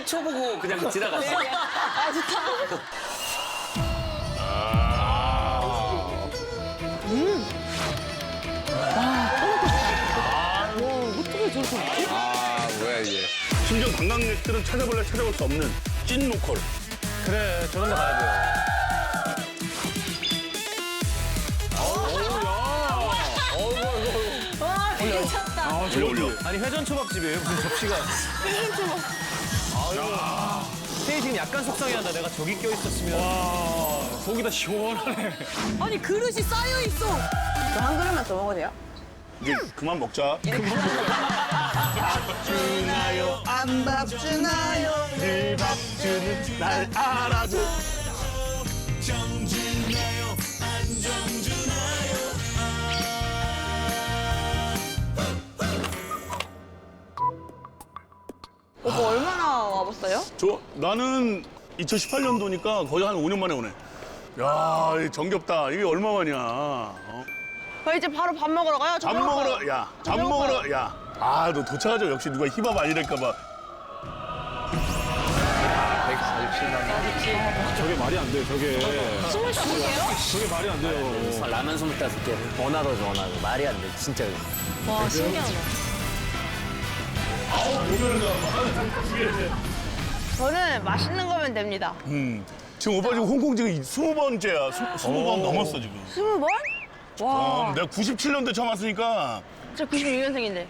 1초 보고 그냥 지나갔어. 아 좋다. 아 뭐야 이게. 심지어 관광객들은 찾아볼래 찾아볼 수 없는 찐 로컬. 그래, 저런 데 가야 돼요. 와 괜찮다. 올려 올려. 아니, 회전 초밥집이에요. 무슨 접시가. 세이 지금 약간 속상해한다. 내가 저기 껴있었으면. 와, 속이 다 시원하네. 아니 그릇이 쌓여 있어. 저한 그릇만 더 먹어도 돼요? 이제 그만 먹자. 주나요 안밥 주나요 늘밥 주는 날 알아줘. 오빠 얼마나 와봤어요? 저 나는 2018년도니까 거의 한 5년 만에 오네. 야, 이 정겹다. 이게 얼마 만이야. 어? 저 이제 바로 밥 먹으러 가요. 저 밥 배고파요. 먹으러, 야, 밥 먹으러, 야. 아, 너 도착하죠. 역시 누가 힙합 아니랄까 봐. 147만 저게 말이 안 돼요, 저게. 스물 다섯이에요? 저게 말이 안 돼요. 라면 스물다섯 개 원하러 원하는 말이 안 돼. 진짜. 와 신기하다. 저는 맛있는 거면 됩니다. 음. 지금 오빠 지금 홍콩 지금 20번째야. 20번 넘었어, 지금. 스무 번? 와, 어, 내가 97년도에 처음 왔으니까 저 96년생인데.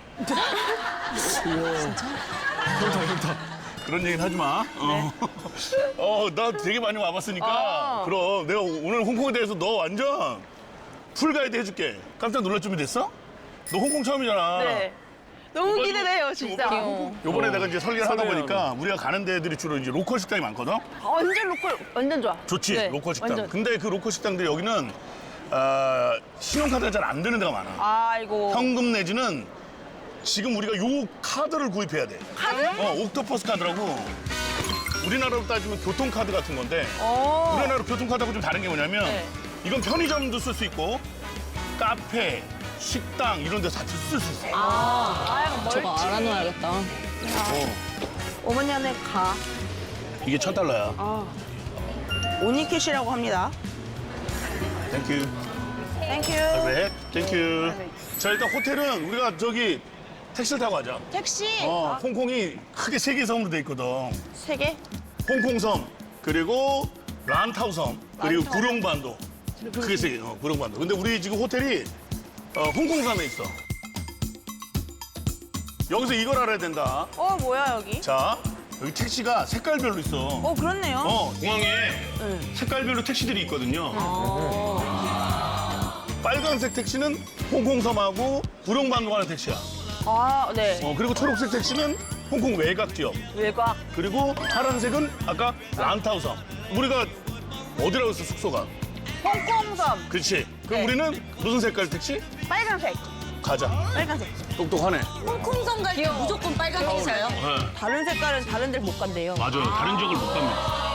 그런 얘기는 하지 마. 어. 어, 나 되게 많이 와봤으니까. 아. 그럼 내가 오늘 홍콩에 대해서 너 완전 풀 가이드 해줄게. 깜짝 놀랄 준비 됐어? 너 홍콩 처음이잖아. 네. 너무 기대돼요, 진짜. 요번에 내가 이제 설계를 하다. 보니까 우리가 가는 데들이 주로 이제 로컬 식당이 많거든? 완전 로컬, 완전 좋아. 좋지, 네, 로컬 식당. 완전. 근데 그 로컬 식당들 여기는 어, 신용카드가 잘 안 되는 데가 많아. 아이고. 현금 내지는 지금 우리가 요 카드를 구입해야 돼. 카드? 어, 옥토퍼스 카드라고. 우리나라로 따지면 교통카드 같은 건데 어. 우리나라 교통카드하고 좀 다른 게 뭐냐면 네. 이건 편의점도 쓸 수 있고 카페, 식당 이런 데서 다 쓸 수 있어. 아. 저거 알아놔야겠다. 어, 어머니한테 가. 이게 천 달러야. 오니캐시라고 합니다. 땡큐. 땡큐. 네, 땡큐. 자, 일단 호텔은 우리가 저기 택시를 타고 가자. 택시. 어, 홍콩이 크게 세 개 섬으로 돼 있거든. 세 개? 홍콩섬, 그리고 란타우섬, 그리고 구룡반도. 크게 세 개, 어, 구룡반도. 근데 우리 지금 호텔이 어, 홍콩섬에 있어. 여기서 이걸 알아야 된다. 어, 뭐야, 여기? 자, 여기 택시가 색깔별로 있어. 어, 그렇네요. 어, 공항에 색깔별로 택시들이 있거든요. 빨간색 택시는 홍콩섬하고 구룡반도 가는 택시야. 아, 네. 어, 그리고 초록색 택시는 홍콩 외곽 지역. 외곽. 그리고 파란색은 아까 란타우섬. 우리가 어디라고 했어, 숙소가? 홍콩섬. 그렇지. 그럼 네. 우리는 무슨 색깔 택시? 빨간색. 가자. 빨간색. 똑똑하네. 홍콩섬 갈때 무조건 빨간 택시요. 네. 다른 색깔은 다른 데를 못 간대요. 맞아요. 다른 지역을 못 갑니다.